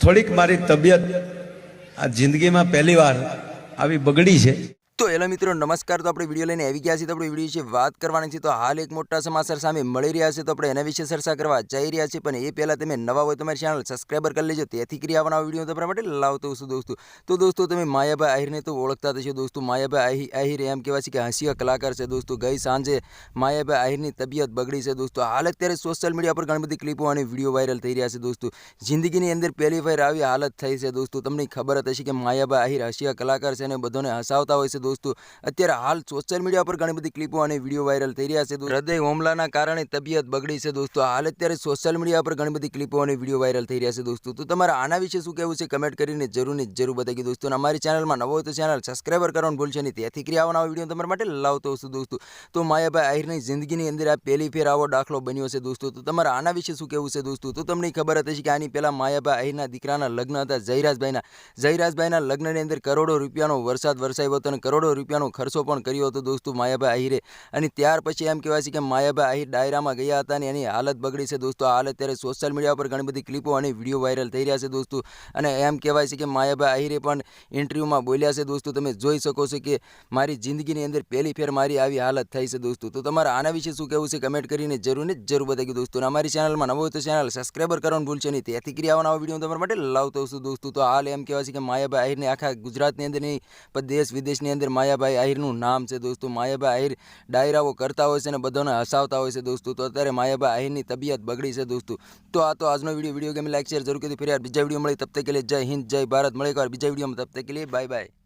થોડીક મારી તબિયત આ જિંદગીમાં પહેલી વાર આવી બગડી છે. તો એલા મિત્રો, નમસ્કાર. તો આપણે વીડિયો લઈને આવી ગયા છીએ. તો આપણે વીડિયો વિશે વાત કરવાની છે. તો હાલ એક મોટા સમાચાર સામે મળી રહ્યા છે. તો આપણે એના વિશે ચર્ચા કરવા જઈ રહ્યા છીએ. પણ એ પહેલાં તમે નવા હોય તમારી ચેનલ સબસ્ક્રાઈબર કરી લેજો. તેથી કરી આવવાના વીડિયો તમારા માટે લાવતો છું દોસ્તો. તો દોસ્તો, તમે માયાભાઈ આહિરને તો ઓળખતા થશો દોસ્તો. માયાભાઈ આહિર એમ કહેવાય છે કે હાસ્ય કલાકાર છે દોસ્તો. ગઈ સાંજે માયાભાઈ આહિરની તબિયત બગડી છે દોસ્તો. હાલ અત્યારે સોશિયલ મીડિયા પર ઘણી બધી ક્લિપો અને વીડિયો વાયરલ થઈ રહ્યા છે દોસ્તો. જિંદગીની અંદર પહેલી વાર આવી હાલત થઈ છે દોસ્તો. તમને ખબર જ હશે કે માયાભાઈ આહિર હાસ્ય કલાકાર છે અને બધાને હસાવતા હોય છે દોસ્તો. અત્યારે હાલ સોશિયલ મીડિયા પર ઘણી બધી ક્લિપો અને વીડિયો વાયરલ થઈ રહ્યા છે હૃદય હુમલાના કારણે તબિયત બગડી છે દોસ્તો. હાલ અત્યારે સોશિયલ મીડિયા પર ઘણી બધી ક્લિપો અને વીડિયો વાયરલ થઈ રહ્યા છે દોસ્તો. તો તમારે આના વિશે શું કહેવું છે કમેન્ટ કરીને જરૂર ને જરૂર બતાવી દોસ્તો. અમારી ચેનલમાં નવો તો ચેનલ સબસ્ક્રાઈબર કરવાનું ભૂલશે નહીં. તેથી કરી આવવાના વીડિયો તમારા માટે લાવતો છું દોસ્તો. તો માયાભાઈ આહિરની જિંદગીની અંદર આ પહેલી ફેર આવો દાખલો બન્યો છે દોસ્તો. તો તમારે આના વિશે શું કહેવું છે દોસ્તો? તો તમને ખબર હતી કે આની પહેલાં માયાભાઈ આહિરના દીકરાના લગ્ન હતા જયરાજભાઈના. જયરાજભાઈના લગ્નની અંદર કરોડો રૂપિયાનો વરસાદ વરસાવ્યો હતો અને રૂપિયાનો ખર્ચો પણ કર્યો હતો દોસ્તો માયાભાઈ આહિરે. અને ત્યાર પછી એમ કહેવાય છે કે માયાભાઈ આહિર ડાયરામાં ગયા હતા અને એની હાલત બગડી છે દોસ્તો. હાલ અત્યારે સોશિયલ મીડિયા પર ઘણી બધી ક્લિપો અને વીડિયો વાયરલ થઈ રહ્યા છે દોસ્તો. અને એમ કહેવાય છે કે માયાભાઈ આહિરે પણ ઇન્ટરવ્યૂમાં બોલ્યા છે દોસ્તો. તમે જોઈ શકો છો કે મારી જિંદગીની અંદર પહેલી ફેર મારી આવી હાલત થઈ છે દોસ્તો. તો તમારે આના વિશે શું કહેવું છે કમેન્ટ કરીને જરૂર ને જરૂર બતાવી દોસ્તો. અને અમારી ચેનલમાં નવો તો ચેનલ સબસ્ક્રાઈબર કરવાનું ભૂલશે નહીં. તેથી કરી આવવાના વીડિયો તમારા માટે લાવતો છું દોસ્તો. તો હાલ એમ કહેવાય છે કે માયાભાઈ આહિરને આખા ગુજરાતની અંદર નહીં પણ દેશ વિદેશની અંદર માયાભાઈ આહિરનું નામ છે દોસ્તો. માયાભાઈ આહિર ડાયરાઓ કરતા હોય છે અને બધાને હસાવતા હોય છે દોસ્તો. તો અત્યારે માયાભાઈ આહિરની તબિયત બગડી છે દોસ્તો. તો આ તો આજનો વીડિયો વીડિયો ગમે લાઈક શેર જરૂર કીધું ફરી બીજા વીડિયો મળી તબ તક કે જય હિન્દ, જય ભારત. મળે એક વાર બીજા વિડીયોમાં. તબ તક બાય બાય.